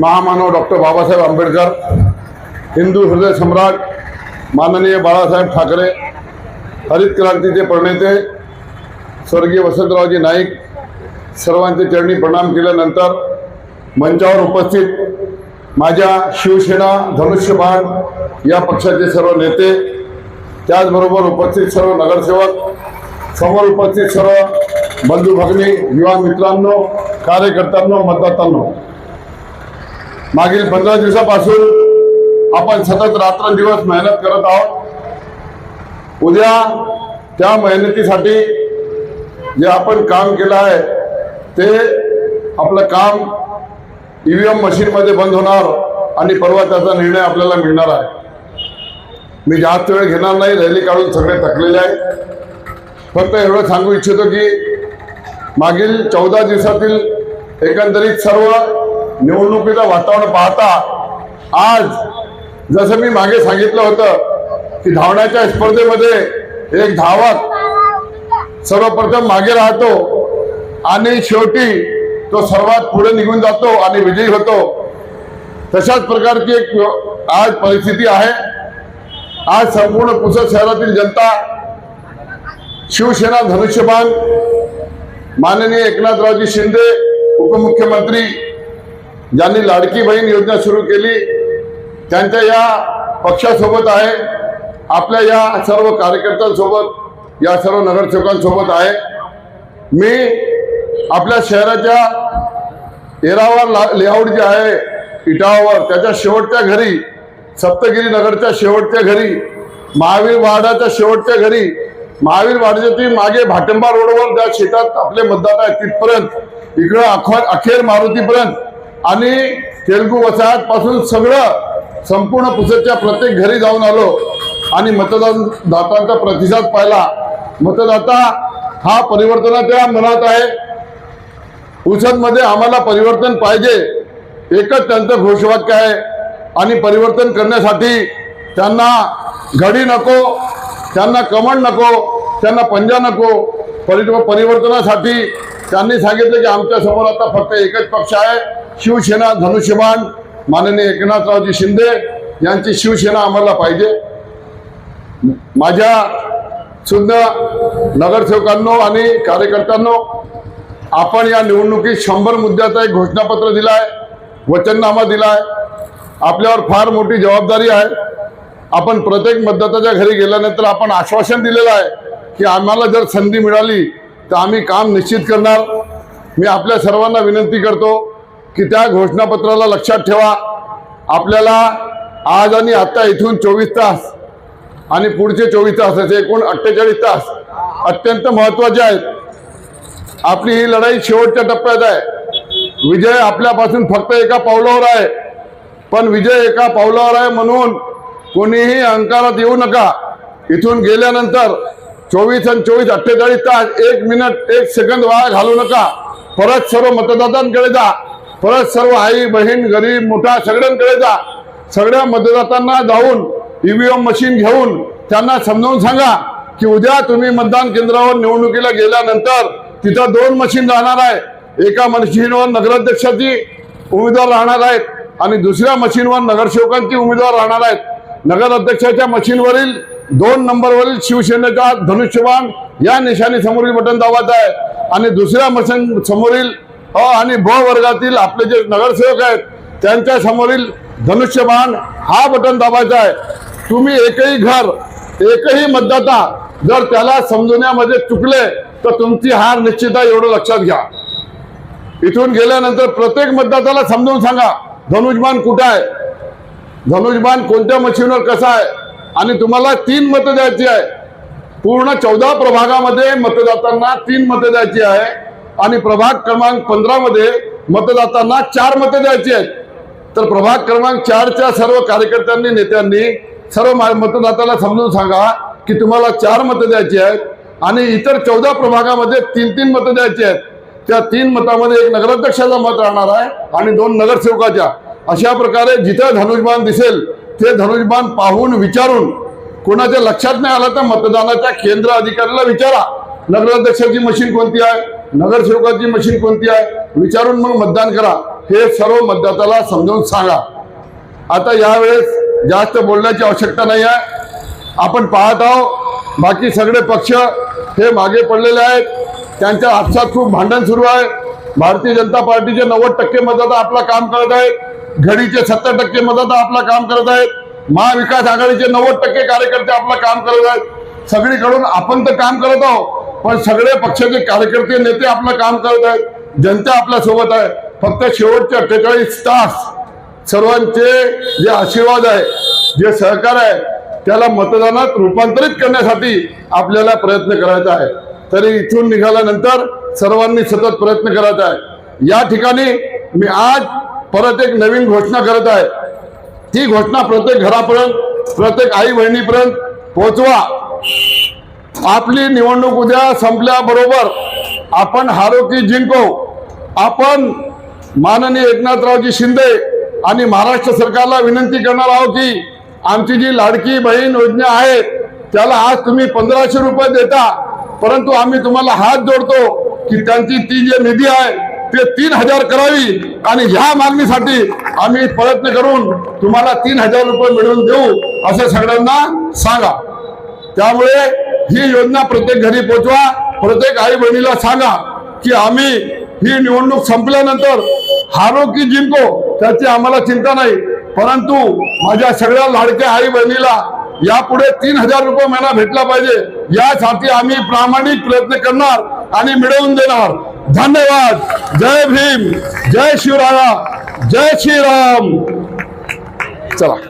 महामानव डॉक्टर बाबासाहेब आंबेडकर हिंदू हृदय सम्राट माननीय बाळासाहेब ठाकरे हरित क्रांतीचे प्रणेते स्वर्गीय वसंतरावजी नाईक सर्वांचे चरणी प्रणाम केल्यानंतर मंचावर उपस्थित माझ्या शिवसेना धनुष्यबाण या पक्षाचे सर्व नेते त्याचबरोबर उपस्थित सर्व नगरसेवक समोर उपस्थित सर्व बंधू भगिनी युवा मित्रांनो कार्यकर्त्यांनो मतदातांनो मागील पंधरा दिवसापासून आपण सतत रात्रंदिवस मेहनत करत आहोत. उद्या त्या मेहनतीसाठी जे आपण काम केलं आहे ते आपलं काम ईव्हीएम मशीनमध्ये बंद होणार आणि परवा त्याचा निर्णय आपल्याला मिळणार आहे. मी जास्त वेळ घेणार नाही रॅली काढून सगळे थकलेले आहेत. फक्त एवढं सांगू इच्छितो की मागील चौदा दिवसातील एकंदरीत सर्व निवडणुकीचं वातावरण पाहता आज जसं मी मागे सांगितलं होतं की धावण्याच्या स्पर्धेमध्ये एक धावक सर्वप्रथम मागे राहतो आणि शेवटी तो सर्वात पुढे निघून जातो आणि विजयी होतो. तशाच प्रकारची एक आज परिस्थिती आहे. आज संपूर्ण पुसद शहरातील जनता शिवसेना धनुष्यबाण माननीय एकनाथरावजी शिंदे उपमुख्यमंत्री ज्यांनी लाडकी बहीण योजना सुरू केली त्यांच्या या पक्षासोबत आहे आपल्या या सर्व कार्यकर्त्यांसोबत या सर्व नगरसेवकांसोबत आहे. मी आपल्या शहराच्या एरावर ला लेआउट जे आहे इटावर त्याच्या शेवटच्या घरी सप्तगिरी नगरच्या शेवटच्या घरी महावीर वाडाच्या शेवटच्या घरी महावीर वाड्याच्या मागे भाटंबा रोडवर ज्या शेतात आपले मतदार आहेत तिथपर्यंत इकडं अखेर मारुतीपर्यंत आणि तेलगू वसाहत पासून सगळं संपूर्ण पुसदच्या प्रत्येक घरी जाऊन आलो आणि मतदानदातांचा प्रतिसाद पाहिला. मतदाता हा परिवर्तनाच्या मनात आहे. पुसदमध्ये आम्हाला परिवर्तन पाहिजे. एकच त्यांचं घोषवाक्य आहे आणि परिवर्तन करण्यासाठी त्यांना घडी नको त्यांना कमंड नको त्यांना पंजा नको. परि परिवर्तनासाठी त्यांनी सांगितलं की आमच्यासमोर आता फक्त एकच पक्ष आहे. शिवसेना धनुष्यबाण माननीय एकनाथरावजी शिंदे यांची शिवसेना आम्हाला पाहिजे. माझ्या सुद्धा नगरसेवकांनो आणि कार्यकर्त्यांनो आपण या निवडणुकीत शंभर मुद्द्याचा एक घोषणापत्र दिला आहे वचननामा दिला आहे आपल्यावर फार मोठी जबाबदारी आहे. आपण प्रत्येक मतदाताच्या घरी गेल्यानंतर आपण आश्वासन दिलेलं आहे की आम्हाला जर संधी मिळाली तर आम्ही काम निश्चित करणार. मी आपल्या सर्वांना विनंती करतो की त्या घोषणापत्राला लक्षात ठेवा. आपल्याला आज आणि आत्ता इथून चोवीस तास आणि पुढचे चोवीस तास असे एकूण अठ्ठेचाळीस तास अत्यंत महत्त्वाचे आहेत. आपली ही लढाई शेवटच्या टप्प्यात आहे. विजय आपल्यापासून फक्त एका पावलावर आहे. पण विजय एका पावलावर आहे म्हणून कोणीही अंकारात येऊ नका. इथून गेल्यानंतर चोवीस आणि चोवीस अठ्ठेचाळीस तास एक मिनिट एक सेकंद वाया घालू नका. परत सर्व मतदातांकडे जा. परत सर्व आई बहीण गरीब मोठा सगळ्यांकडे जा. सगळ्या मतदातांना जाऊन ईव्हीएम मशीन घेऊन त्यांना समजावून सांगा की उद्या तुम्ही मतदान केंद्रावर निवडणुकीला गेल्यानंतर तिथं दोन मशीन राहणार आहे. एका मशीनवर नगराध्यक्षाची उमेदवार राहणार आहेत आणि दुसऱ्या मशीनवर नगरसेवकांची उमेदवार राहणार आहेत. नगराध्यक्षाच्या मशीनवरील दोन नंबरवरील शिवसेनेचा धनुष्यबाण या निशाणी समोरील बटन दाबायचं आहे. आणि दुसऱ्या मशीन समोरील हो आणि भ वर्गातील आपले जे नगरसेवक आहेत त्यांच्या समोरील धनुष्यबाण हा बटन दाबायचा आहे. तुम्ही एकही घर एकही मतदाता जर त्याला समजवण्यामध्ये चुकले तर तुमची हार निश्चित आहे एवढं लक्षात घ्या. इथून गेल्यानंतर प्रत्येक मतदाताला समजून सांगा धनुष्यबाण कुठं आहे? धनुष्यबाण कोणत्या मशीनवर कसा आहे? आणि तुम्हाला तीन मतं द्यायची आहे. पूर्ण चौदा प्रभागामध्ये मतदातांना तीन मतं द्यायची आहे. आणि प्रभाग क्रमांक पंधरा मध्ये मतदातांना चार मतं द्यायची आहेत. तर प्रभाग क्रमांक चारच्या सर्व कार्यकर्त्यांनी नेत्यांनी सर्व मा- मतदाताला समजून सांगा की तुम्हाला चार मतं द्यायची आहेत आणि इतर चौदा प्रभागामध्ये तीन तीन मतं द्यायची आहेत. त्या तीन मतामध्ये एक नगराध्यक्षाचा मत राहणार आहे आणि दोन नगरसेवकाच्या. अशा प्रकारे जिथं धनुष्यबाण दिसेल ते धनुष्यबाण पाहून विचारून कोणाच्या लक्षात नाही आलं तर मतदानाच्या केंद्र अधिकाऱ्याला विचारा. नगराध्यक्षाची मशीन कोणती आहे? नगरसेवकाची मशीन कोणती आहे? विचारून मग मतदान करा. हे सर्व मतदाताला समजावून सांगा. आता यावेळेस जास्त बोलण्याची आवश्यकता नाही आहे. आपण पाहत आहोत. बाकी सगळे पक्ष हे मागे पडलेले आहेत. त्यांच्या आपसात खूप भांडण सुरू आहे. भारतीय जनता पार्टीचे नव्वद टक्के मतदाता आपलं काम करत आहेत. घडीचे सत्तर टक्के मतदाता आपलं काम करत आहेत. महाविकास आघाडीचे नव्वद टक्के कार्यकर्ते आपलं काम करत आहेत. सगळीकडून आपण तर काम करत आहोत. पण सगळे पक्षाचे कार्यकर्ते नेते आपलं काम करत आहेत. जनता आपल्यासोबत आहे. फक्त शेवटचे अठ्ठेचाळीस तास सर्वांचे जे आशीर्वाद आहे जे सहकार आहे त्याला मतदानात रूपांतरित करण्यासाठी आपल्याला प्रयत्न करायचा आहे. तरी इथून निघाल्यानंतर सर्वांनी सतत प्रयत्न करायचा आहे. या ठिकाणी मी आज परत एक नवीन घोषणा करत आहे. ती घोषणा प्रत्येक घरापर्यंत प्रत्येक आई बहिणीपर्यंत पोहोचवा. आपली निवडणूक उद्या संपल्याबरोबर आपण हारो की जिंको. आपण माननीय एकनाथरावजी शिंदे आणि महाराष्ट्र सरकारला विनंती करणार आहोत की आमची जी लाडकी बहीण योजना आहे त्याला आज तुम्ही पंधराशे रुपये देता. परंतु आम्ही तुम्हाला हात जोडतो की त्यांची ती जे निधी आहे ते तीन हजार करावी आणि ह्या मागणीसाठी आम्ही प्रयत्न करून तुम्हाला तीन हजार रुपये मिळवून देऊ असं सगळ्यांना सांगा. त्यामुळे ही योजना प्रत्येक घरी पोचवा. प्रत्येक आई बहिणीला सांगा की आम्ही ही निवडणूक संपल्यानंतर हारो की जिंको त्याची आम्हाला चिंता नाही. परंतु माझ्या सगळ्या लाडक्या आई बहिणीला यापुढे तीन हजार रुपये महिना भेटला पाहिजे. यासाठी आम्ही प्रामाणिक प्रयत्न करणार आणि मिळवून देणार. धन्यवाद. जय भीम. जय शिवराया. जय श्रीराम. चला.